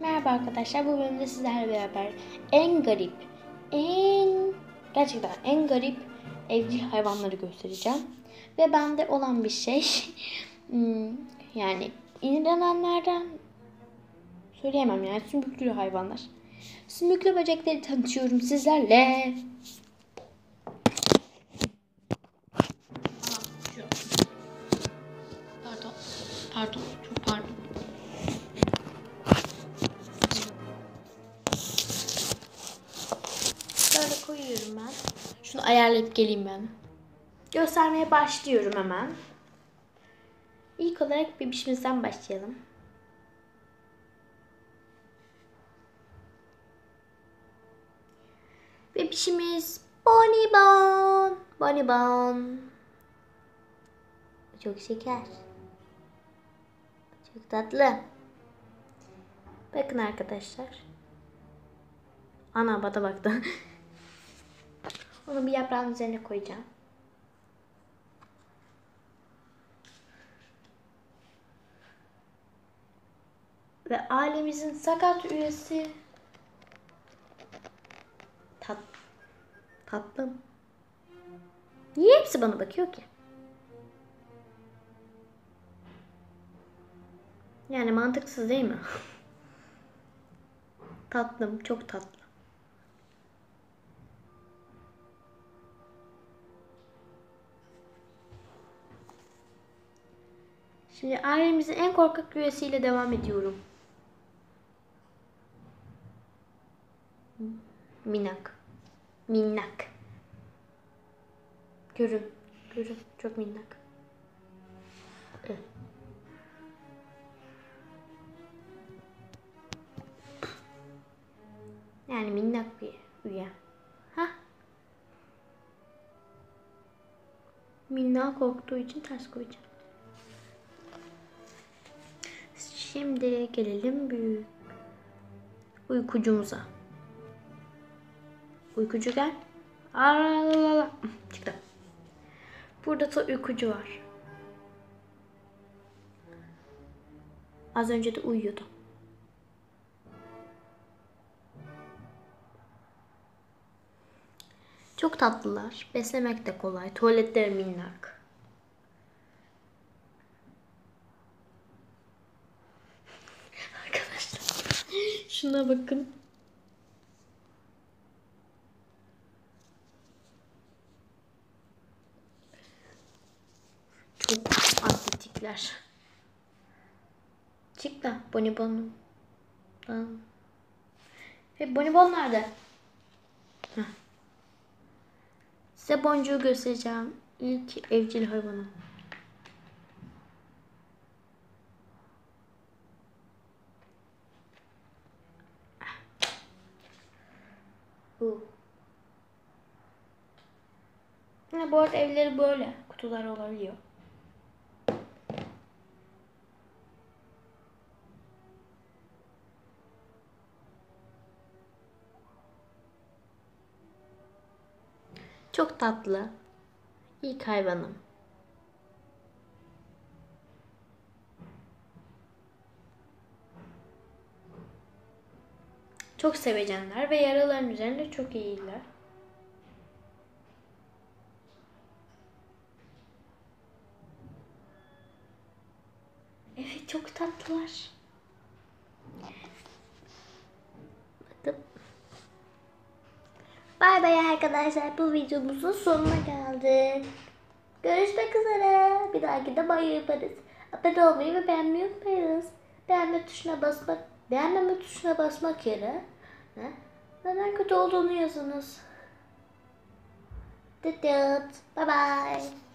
Merhaba arkadaşlar. Bu bölümde sizlerle beraber en garip, en gerçekten en garip evcil hayvanları göstereceğim. Ve bende olan bir şey hmm, yani inananlardan söyleyemem yani sümüklü hayvanlar. Sümüklü böcekleri tanıtıyorum sizlerle. Pardon. Pardon. Çok pardon. Koyuyorum ben. Şunu ayarlayıp geleyim ben. Göstermeye başlıyorum hemen. İlk olarak bebişimizden başlayalım. Bebişimiz Bonibon. Bonibon. Çok şeker. Çok tatlı. Bakın arkadaşlar. Ana bana baktı. Onu bir yaprağın üzerine koyacağım. Ve ailemizin sakat üyesi Tat tatlım. Niye hepsi bana bakıyor ki? Yani mantıksız değil mi? Tatlım, çok tatlı. Şimdi ailemizin en korkak üyesiyle devam ediyorum. Minnak. Minnak. Görün. Görün. Çok minnak. Yani minnak bir üye. Ha? Minnak korktuğu için ters koyacağım. Şimdi gelelim büyük uykucumuza. Uykucu gel. Aa, çıktı. Burada da uykucu var. Az önce de uyuyordu. Çok tatlılar. Beslemek de kolay. Tuvaletleri minnak. Arkadaşlar şuna bakın. Çok atletikler. Çık da bonibonum. Ve bonibon nerede? Heh. Size boncuğu göstereceğim. İlk evcil hayvanım. Bu. Ha, bu arada evleri böyle. Kutular olabiliyor. Çok tatlı. İlk hayvanım. Çok sevecenler ve yaraların üzerinde çok iyiler. Evet çok tatlılar. Bakın. Bay bay arkadaşlar. Bu videomuzun sonuna geldik. Görüşmek üzere. Bir dahaki de bay yaparız. Abone olmayı ve beğenmeyi unutmayınız. Beğenme tuşuna basmak, beğenmeme tuşuna basmak yerine ne? neden kötü olduğunu yazınız. Dıt dıt. Bye bye.